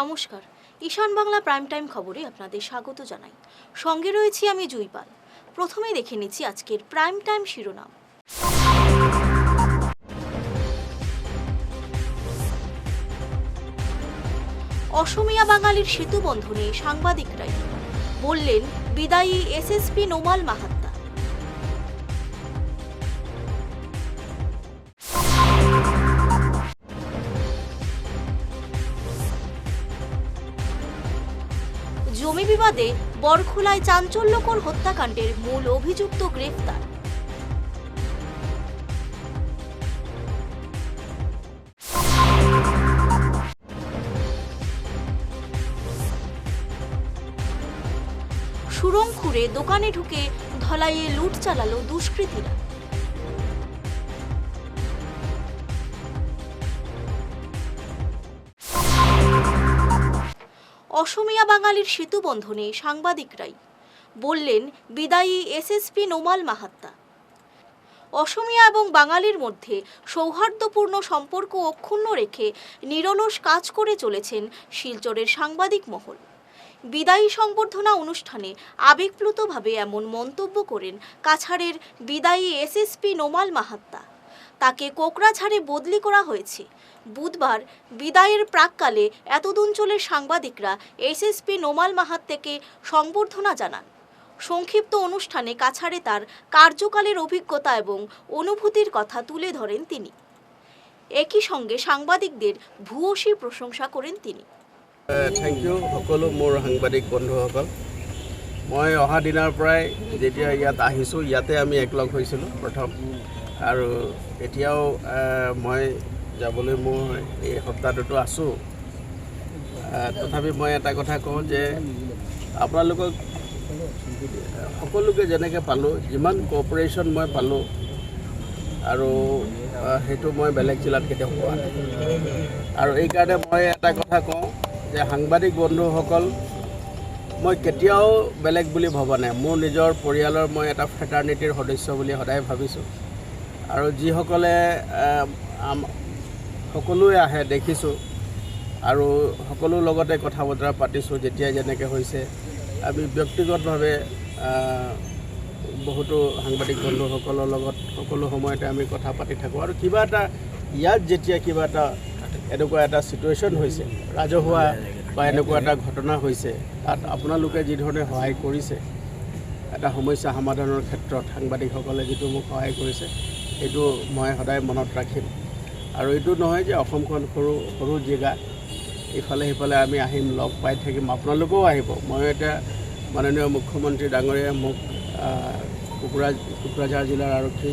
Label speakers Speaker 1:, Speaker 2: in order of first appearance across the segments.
Speaker 1: নমস্কার। ঈশান Bangla prime time খবরে আপনাদের স্বাগত জানাই। সঙ্গে রয়েছি আমি জুইপাল। প্রথমে দেখে নিচ্ছি আজকের প্রাইম টাইম শিরোনাম। অসমিয়া বাঙালির সেতু বন্ধনে সাংবাদিকরাই বললেন, বিদায়ী এসএসপি নোমাল মাহাত্তা বিবাদে বরখোলায় চাঞ্চল্যকর হত্যাকাণ্ডের মূল অভিযুক্ত গ্রেফতার। সুরং খুঁড়ে দোকানে ঢুকে ধলাইয়ে লুট চালালো দুষ্কৃতীরা। অসমিয়া বাঙালির সেতু বন্ধনে সাংবাদিকরাই বললেন, বিদায়ী এসএসপি নোমাল মাহাত্তা। অসমিয়া এবং বাঙালির মধ্যে সৌহার্দ্যপূর্ণ সম্পর্ক অক্ষুণ্ণ রেখে নিরলস কাজ করে চলেছেন শিলচরের সাংবাদিক মহল। বিদায়ী সংবর্ধনা অনুষ্ঠানে আবেগপ্লুতভাবে এমন মন্তব্য করেন কাছাড়ের বিদায়ী এসএসপি নোমাল মাহাত্তা। তাকে কোকরাঝাড়ে বদলি করা হয়েছে। বুধবার বিদায়ের প্রাককালে এতদঞ্চলের সাংবাদিকরা এসএসপি নোমাল মাহাত্তেকে সংবর্ধনা জানান। সংক্ষিপ্ত অনুষ্ঠানে কাছাড়ে তার কার্যকালের অভিজ্ঞতা এবং অনুভূতির কথা তুলে ধরেন তিনি। একই সঙ্গে সাংবাদিকদের ভূয়সী প্রশংসা করেন তিনি।
Speaker 2: থেংক ইউ সকলো মোৰ সাংবাদিক বন্ধুসকল। মই অহা দিনাৰ পৰাই যেতিয়া ইয়াত আহিছোঁ, ইয়াতে আমি একলগ হৈছিলোঁ প্ৰথম। আৰু এতিয়াও মই যাবলৈ মোৰ এই সপ্তাহটোতো আছোঁ। তথাপি মই এটা কথা কওঁ যে আপোনালোকক সকলোকে যেনেকৈ পালোঁ যিমান কঅপাৰেশ্যন মই পালোঁ আৰু সেইটো মই বেলেগ জিলাত কেতিয়াও পোৱা নাই। আৰু এইকাৰণে মই এটা কথা কওঁ যে সাংবাদিক বন্ধুসকল মই কেতিয়াও বেলেগ বুলি ভবা নাই। মোৰ নিজৰ পৰিয়ালৰ মই এটা ফেটাৰ্নিটিৰ সদস্য বুলি সদায় ভাবিছোঁ। আৰু যিসকলে সকলোৱে আহে দেখিছোঁ। আৰু সকলোৰ লগতে কথা বতৰা পাতিছোঁ যেতিয়াই যেনেকৈ হৈছে। আমি ব্যক্তিগতভাৱে বহুতো সাংবাদিক বন্ধুসকলৰ লগত সকলো সময়তে আমি কথা পাতি থাকোঁ। আৰু কিবা এটা ইয়াত যেতিয়া কিবা এটা এনেকুৱা এটা ছিটুৱেশ্যন হৈছে ৰাজহুৱা বা এনেকুৱা এটা ঘটনা হৈছে তাত আপোনালোকে যিধৰণে সহায় কৰিছে এটা সমস্যা সমাধানৰ ক্ষেত্ৰত সাংবাদিকসকলে যিটো মোক সহায় কৰিছে সেইটো মই সদায় মনত ৰাখিম। আৰু এইটো নহয় যে অসমখন সৰু সৰু জেগা। ইফালে সিফালে আমি আহিম লগ পাই থাকিম। আপোনালোকেও আহিব। মই এতিয়া মাননীয় মুখ্যমন্ত্ৰী ডাঙৰীয়াই মোক কোকৰা কোকৰাঝাৰ জিলাৰ আৰক্ষী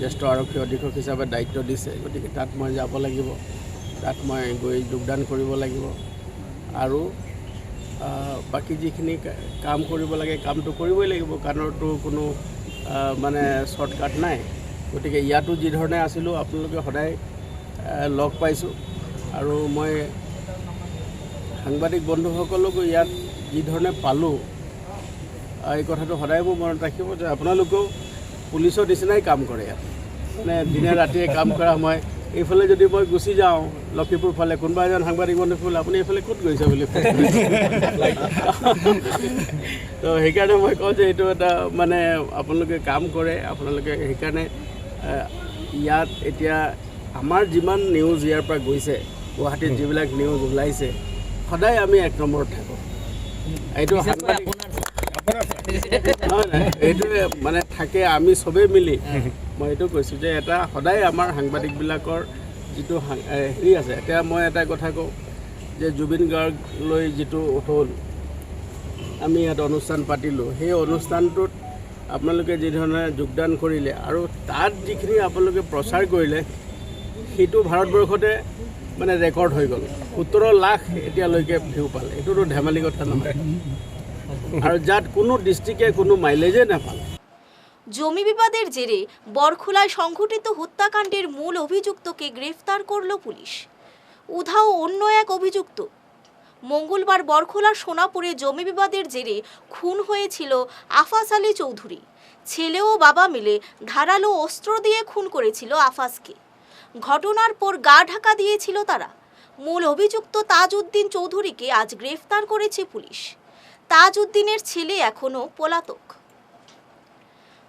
Speaker 2: জ্যেষ্ঠ আৰক্ষী অধীক্ষক হিচাপে দায়িত্ব দিছে। গতিকে তাত মই যাব লাগিব। তাত মই গৈ যোগদান কৰিব লাগিব। আৰু বাকী যিখিনি কাম কৰিব লাগে কামটো কৰিবই লাগিব। কাৰণতো কোনো মানে শ্বৰ্টকাট নাই। গতিকে ইয়াতো যিধৰণে আছিলোঁ আপোনালোকে সদায় লগ পাইছোঁ। আৰু মই সাংবাদিক বন্ধুসকলকো ইয়াত যিধৰণে পালোঁ এই কথাটো সদায় মোৰ মনত ৰাখিব যে আপোনালোকেও পুলিচৰ নিচিনাই কাম কৰে ইয়াত। মানে দিনে ৰাতিয়ে কাম কৰা মই এইফালে যদি মই গুচি যাওঁ লক্ষীপুৰ ফালে কোনোবা এজন সাংবাদিক বন্ধু ফুল আপুনি এইফালে ক'ত গৈছে বুলি। তো সেইকাৰণে মই কওঁ যে এইটো এটা মানে আপোনালোকে কাম কৰে আপোনালোকে সেইকাৰণে ইয়াত এতিয়া আমাৰ যিমান নিউজ ইয়াৰ পৰা গৈছে গুৱাহাটীত যিবিলাক নিউজ ওলাইছে সদায় আমি এক নম্বৰত থাকোঁ। এইটো নহয় এইটোৱে মানে থাকে আমি চবেই মিলি। মই এইটো কৈছোঁ যে এটা সদায় আমাৰ সাংবাদিকবিলাকৰ যিটো হেৰি আছে এতিয়া মই এটা কথা কওঁ যে জুবিন গাৰ্গলৈ যিটো হ'ল আমি ইয়াত অনুষ্ঠান পাতিলোঁ। সেই অনুষ্ঠানটোত আপোনালোকে যিধৰণে যোগদান কৰিলে আৰু তাত যিখিনি আপোনালোকে প্ৰচাৰ কৰিলে সেইটো ভাৰতবৰ্ষতে মানে ৰেকৰ্ড হৈ গ'ল। সোতৰ লাখ এতিয়ালৈকে ভিউ পালে। এইটোতো ধেমালি কথা নহয়। আৰু যাত কোনো ডিষ্ট্ৰিক্টে কোনো মাইলেজে নাপালে।
Speaker 1: জমি বিবাদের জেরে বরখোলায় সংঘটিত হত্যাকাণ্ডের মূল অভিযুক্তকে গ্রেফতার করল পুলিশ। উধাও অন্য এক অভিযুক্ত। মঙ্গলবার বরখোলার সোনাপুরে জমি বিবাদের জেরে খুন হয়েছিল আফাস আলী চৌধুরী। ছেলে ও বাবা মিলে ধারালো অস্ত্র দিয়ে খুন করেছিল আফাসকে ঘটনার পর গা ঢাকা দিয়েছিল তারা। মূল অভিযুক্ত তাজউদ্দিন চৌধুরীকে আজ গ্রেফতার করেছে পুলিশ। তাজউদ্দিনের ছেলে এখনও পলাতক।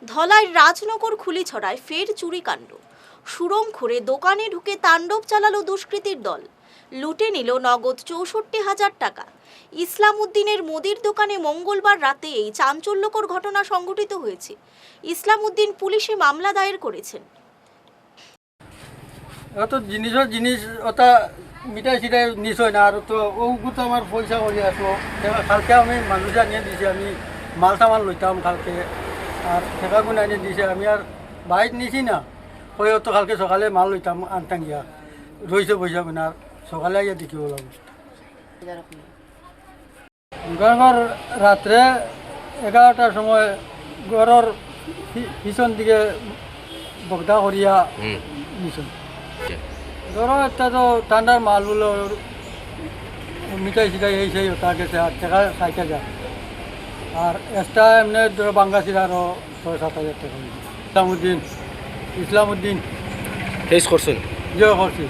Speaker 1: ধলাইয়ের রাজনগর খুলিছড়ায় ফের চুরিকাণ্ড খুঁড়ে দোকানে ঢুকে তাণ্ডব চালালো দুষ্কৃতীর দল। লুটে নিল নগদ চৌষট্টি হাজার টাকা। ইসলাম উদ্দিনের মুদির দোকানে মঙ্গলবার রাতে এই চাঞ্চল্যকর ঘটনা সংঘটিত হয়েছে। ইসলাম উদ্দিন পুলিশে মামলা দায়ের করেছেন।
Speaker 3: অত জিনিসের জিনিস ওটা মিঠাই চিঠাই নিশ্চয় না আর তো ওগু তো আমার পয়সা করে আসলো কালকে আমি মানুষ আনিয়ে দিছি আমি মাল সামান লইতাম কালকে আর ঠেকা গুণ আনিয়ে দিছে আমি আর বাইক নিছি না। ওই তো কালকে সকালে মাল লইতাম আনতাম গিয়া রয়েছে পয়সা গুণ আর সকালে আইয়া দেখিব লাগবে। গরবার রাত্রে এগারোটার সময় ঘরের পিছন দিকে বগদা করিয়া নিছুন ধরো একটা তো ঠান্ডার মালগুলো মিঠাই সিটাই এই সেই ওটা গেছে আর টাকা আর এক্সট্রা এমনি ধরো বাঙ্গাসির আরও ছয় সাত হাজার টাকা হয়েছে। ইসলামউদ্দিন ইসলামউদ্দিন।
Speaker 4: ফেস করছেন?
Speaker 3: জয় করছি।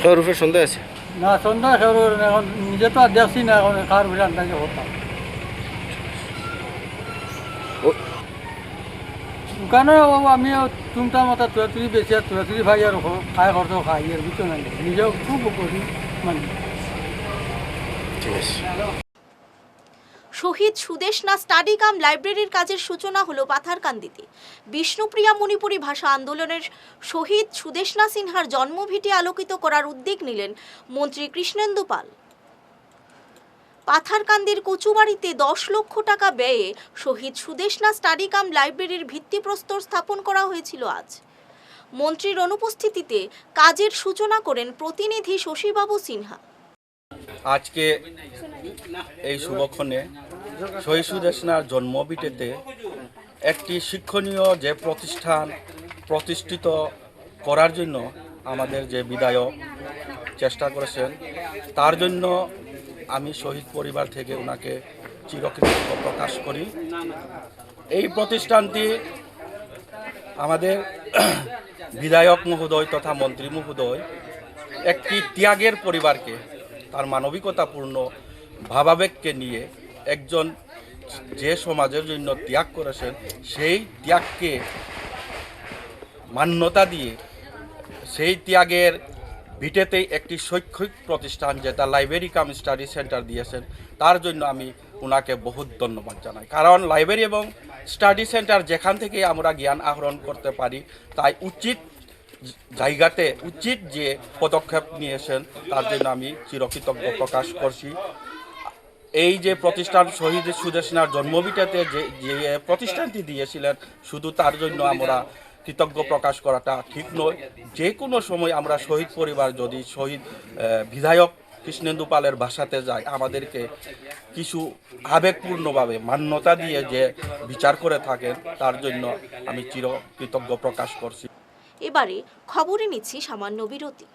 Speaker 4: খেয়ার উপরে সন্দেহ আছে?
Speaker 3: না সন্ধ্যা খেয়ে এখন নিজে তো আর দেখছি না এখন কার ভিড়ে আন্দাজে হতাম দোকানে ও আমি তুমটা মাথা তুয়া তুলি বেশি আর তুয়া তুলি ভাই আর খাই খরচ খাই আর বুঝছ না নিজেও খুব করি মানে।
Speaker 4: ঠিক আছে।
Speaker 1: শহীদ সুদেশনা স্টাডি কাম লাইব্রেরির কাজের সূচনা হলো পাথারকান্দিতে। বিষ্ণুপ্রিয়া মণিপুরী ভাষা আন্দোলনের শহীদ সুদেশনা সিনহার জন্মভিটি আলোকিত করার উদ্যোগ নিলেন মন্ত্রী কৃষ্ণেন্দু পাল। পাথারকান্দির কচুবাড়িতে দশ লক্ষ টাকা ব্যয়ে শহীদ সুদেশনা স্টাডি কাম লাইব্রেরির ভিত্তিপ্রস্তর স্থাপন করা হয়েছিল আজ। মন্ত্রীর অনুপস্থিতিতে কাজের সূচনা করেন প্রতিনিধি শশীবাবু সিনহা।
Speaker 5: আজকে এই শুভক্ষণে শহীদ দেশনার জন্মভিটেতে একটি শিক্ষণীয় যে প্রতিষ্ঠান প্রতিষ্ঠিত করার জন্য আমাদের যে বিধায়ক চেষ্টা করেছেন, তার জন্য আমি শহীদ পরিবার থেকে ওনাকে চিরকৃতজ্ঞ প্রকাশ করি। এই প্রতিষ্ঠানটি আমাদের বিধায়ক মহোদয় তথা মন্ত্রী মহোদয় একটি ত্যাগের পরিবারকে, তার মানবিকতাপূর্ণ ভাবাবেগকে নিয়ে একজন যে সমাজের জন্য ত্যাগ করেছেন, সেই ত্যাগকে মান্যতা দিয়ে, সেই ত্যাগের ভিটেতেই একটি শৈক্ষিক প্রতিষ্ঠান যেটা লাইব্রেরি কাম স্টাডি সেন্টার দিয়েছেন, তার জন্য আমি ওনাকে বহুত ধন্যবাদ জানাই। কারণ লাইব্রেরি এবং স্টাডি সেন্টার যেখান থেকে আমরা জ্ঞান আহরণ করতে পারি, তাই উচিত জায়গাতে উচিত যে পদক্ষেপ নিয়েছেন, তার জন্য আমি চিরকৃতজ্ঞ প্রকাশ করছি। এই যে প্রতিষ্ঠান শহীদ সুদেশনার জন্মভিটাতে যে যে প্রতিষ্ঠানটি দিয়েছিলেন, শুধু তার জন্য আমরা কৃতজ্ঞ প্রকাশ করাটা ঠিক নয়। যে কোনো সময় আমরা শহীদ পরিবার যদি শহীদ বিধায়ক কৃষ্ণেন্দু পালের ভাষাতে যাই আমাদেরকে কিছু আবেগপূর্ণভাবে মান্যতা দিয়ে যে বিচার করে থাকেন, তার জন্য আমি চির কৃতজ্ঞ প্রকাশ করছি।
Speaker 1: এবারে খবরে নিচ্ছি সামান্য বিরতি।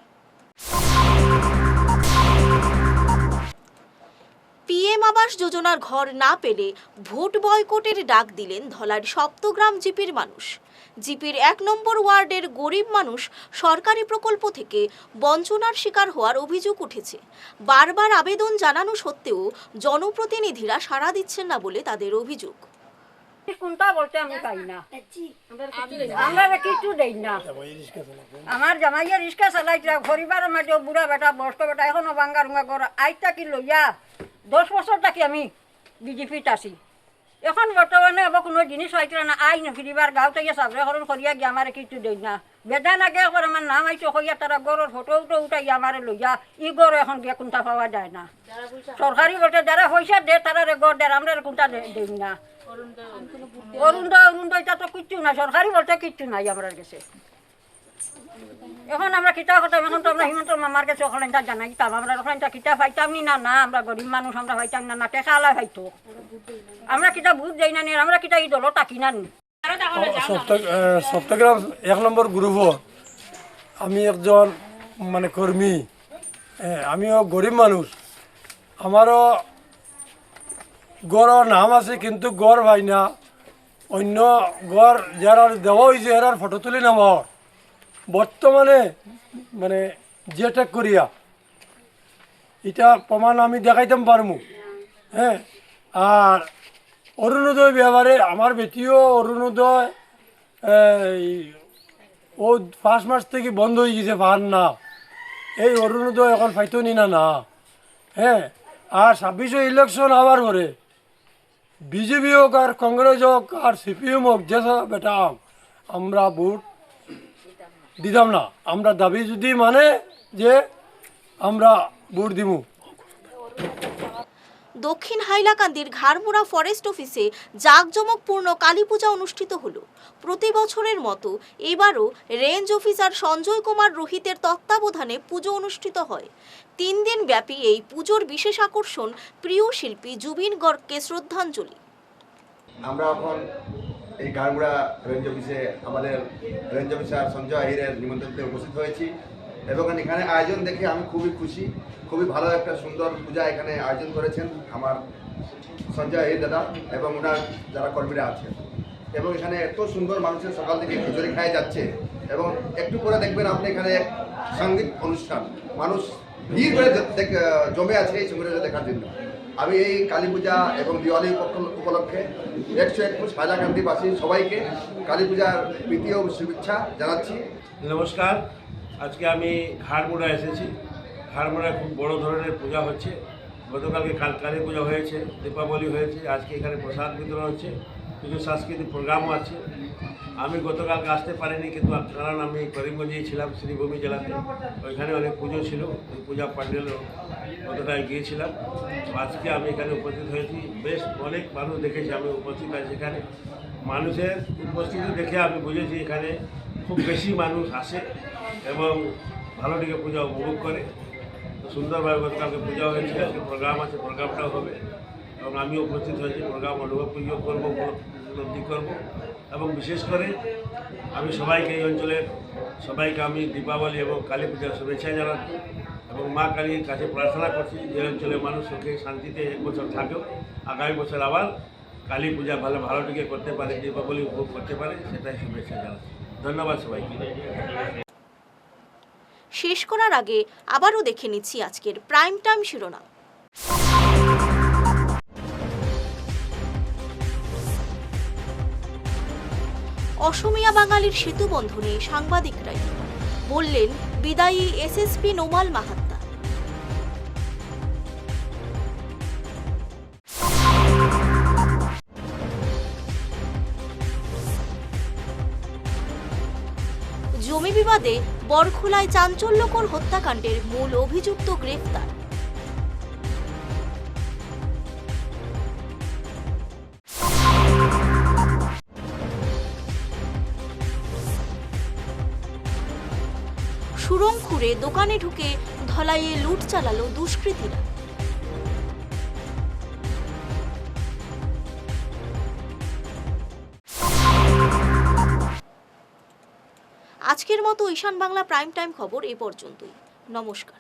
Speaker 1: পিএম আবাস যোজনার ঘর না পেলে ভোট বয়কটের ডাক দিলেন ধলার সপ্তগ্রাম জিপির মানুষ। জিপির এক নম্বর ওয়ার্ডের গরিব মানুষ সরকারি প্রকল্প থেকে বঞ্চনার শিকার হওয়ার অভিযোগ উঠেছে। বারবার আবেদন জানানো সত্ত্বেও জনপ্রতিনিধিরা সাড়া দিচ্ছেন না বলে তাদের অভিযোগ।
Speaker 6: বলতে আমি পাই না। আমরা কিছু দেই না। আমার জামাইয়া বেটা বেটা আইতা কি লইয়া, দশ আমি আছি। এখন বর্তমানে আবার কোনো জিনিস হয়তো না আই না ফিরিবার গাঁও থেকে সাবরে হরণ করিয়া গিয়ে আমার কিছু দিন না। বেদা নাগে একবার আমার নাম আইছে হইয়া তারা গড়ের ফটো উঠো উঠাই আমার লইয়া ই গড় এখন গিয়ে কোনটা পাওয়া যায় না। সরকারি বলতে যারা পয়সা দে তারা রে গড় দেয় আমরা কোনটা দেই না। অরুণ অরুণ এটা তো কিচ্ছু না সরকারি বলতে কিচ্ছু নাই আমরা কাছে এখন আমরা কিতা করতাম? এখন তো আমরা হিমন্ত মামার কাছে ওখানে জানাই দিতাম আমরা ওখানে কিতা পাইতাম নি? না আমরা গরিব মানুষ, আমরা পাইতাম না না, টেকা আলা পাইতো আমরা কিতা বুঝ যাই না আমরা কিতা এই দল তাকি না
Speaker 7: সপ্তাহগ্রাম এক নম্বর গ্রুপ আমি একজন মানে কর্মী আমিও গরিব মানুষ। আমারও গড় নাম আছে, কিন্তু গড় ভাই না অন্য গড় যারা দেওয়া হয়েছে এরার ফটো তুলি নামার বর্তমানে মানে জেটেক করিয়া, এটা প্রমাণ আমি দেখাইতাম পারমু হ্যাঁ? আর অরুণোদয় ব্যাপারে আমার বেটিও অরুণোদয় ও পাঁচ মাস থেকে বন্ধ হয়ে গেছে পার না এই অরুণোদয় এখন পাইতো নি না না? হ্যাঁ? আর ছাব্বিশে ইলেকশন আবার করে বিজেপি হোক আর কংগ্রেস হোক আর সিপিএম হোক, যে সব বেটা আমরা ভোট দিতাম না। আমরা দাবি যদি মানে যে আমরা ভোট দিমু।
Speaker 1: দক্ষিণ হাইলাকান্দির ঘাড়মুড়া ফরেস্ট অফিসে জাঁকজমকপূর্ণ কালী পূজা অনুষ্ঠিত হলো। প্রতি বছরের মতো এবারও রেঞ্জ অফিসার সঞ্জয় কুমার রোহিতের তত্ত্বাবধানে পুজো অনুষ্ঠিত হয়। তিন দিন ব্যাপী এই পুজোর বিশেষ আকর্ষণ প্রিয় শিল্পী জুবিন গর্গকে শ্রদ্ধাঞ্জলি।
Speaker 8: আমরা এখন এই গাড়গুড়া রেঞ্জ অফিসে আমাদের রেঞ্জ অফিসার সঞ্জয় আহিরের নিমন্ত্রণে উপস্থিত হয়েছি। এবং এখানে আয়োজন দেখে আমি খুবই খুশি। খুবই ভালো একটা সুন্দর পূজা এখানে আয়োজন করেছেন আমার সঞ্জয় আহির দাদা এবং ওনার যারা কর্মীরা আছেন। এবং এখানে এত সুন্দর মানুষের সকাল থেকে খিচুড়ি খায় যাচ্ছে এবং একটু করে দেখবেন আপনি এখানে সংগীত অনুষ্ঠান। মানুষ ভিড় করে জমে আছে এই সঙ্গীতটা দেখার জন্য। আমি এই কালী পূজা এবং দিওয়ালি উপলক্ষ- একশো একুশ হাইলাকান্দিবাসী সবাইকে কালী পূজার ও শুভেচ্ছা জানাচ্ছি।
Speaker 9: নমস্কার। আজকে আমি ঘাড়মোড়া এসেছি। ঘাড়মোড়ায় খুব বড় ধরনের পূজা হচ্ছে। গতকালকে কাল কালী পূজা হয়েছে, দীপাবলি হয়েছে, আজকে এখানে প্রসাদ বিতরণ হচ্ছে। কিছু সাংস্কৃতিক প্রোগ্রামও আছে। আমি গতকালকে আসতে পারিনি, কিন্তু কারণ আমি করিমগঞ্জেই ছিলাম, শ্রীভূমি জেলাতে। ওইখানে অনেক পুজো ছিল পূজা প্যান্ডেলও গতটায় গিয়েছিলাম। আজকে আমি এখানে উপস্থিত হয়েছি। বেশ অনেক মানুষ দেখেছি, আমি উপস্থিত আছি এখানে। মানুষের উপস্থিতি দেখে আমি বুঝেছি এখানে খুব বেশি মানুষ আসে এবং ভালো দিকে পূজা উপভোগ করে। সুন্দরভাবে গতকালকে পূজা হয়েছে, আজকে প্রোগ্রাম আছে, প্রোগ্রামটাও হবে। এবং আমিও উপস্থিত হয়েছি, প্রোগ্রাম অনুভব করব, উপলব্ধি করব। এবং বিশেষ করে আমি সবাইকে এই অঞ্চলের সবাইকে আমি দীপাবলি এবং কালী পূজার শুভেচ্ছা জানাচ্ছি এবং মা কালীর কাছে প্রার্থনা করছি যে অঞ্চলের মানুষ সুখে শান্তিতে এক বছর থাকেও আগামী বছর আবার কালী পূজা ভালো ভালো দিকে করতে পারে, দীপাবলি উপভোগ করতে পারে, সেটাই শুভেচ্ছা জানাচ্ছি। ধন্যবাদ সবাইকে।
Speaker 1: শেষ করার আগে আবারও দেখে নিচ্ছি আজকের প্রাইম টাইম শিরোনাম। অসমিয়া বাঙালির সেতু বন্ধনে সাংবাদিকরাই বললেন, বিদায়ী এসএসপি নোমাল মাহাত্তা। জমি বিবাদে বরখোলায় চাঞ্চল্যকর হত্যাকাণ্ডের মূল অভিযুক্ত গ্রেফতার। সুরং খুঁড়ে দোকানে ঢুকে ধলাইয়ে লুট চালালো দুষ্কৃতীরা। আজকের মতো ঈশান বাংলা প্রাইম টাইম খবর এ পর্যন্তই। নমস্কার।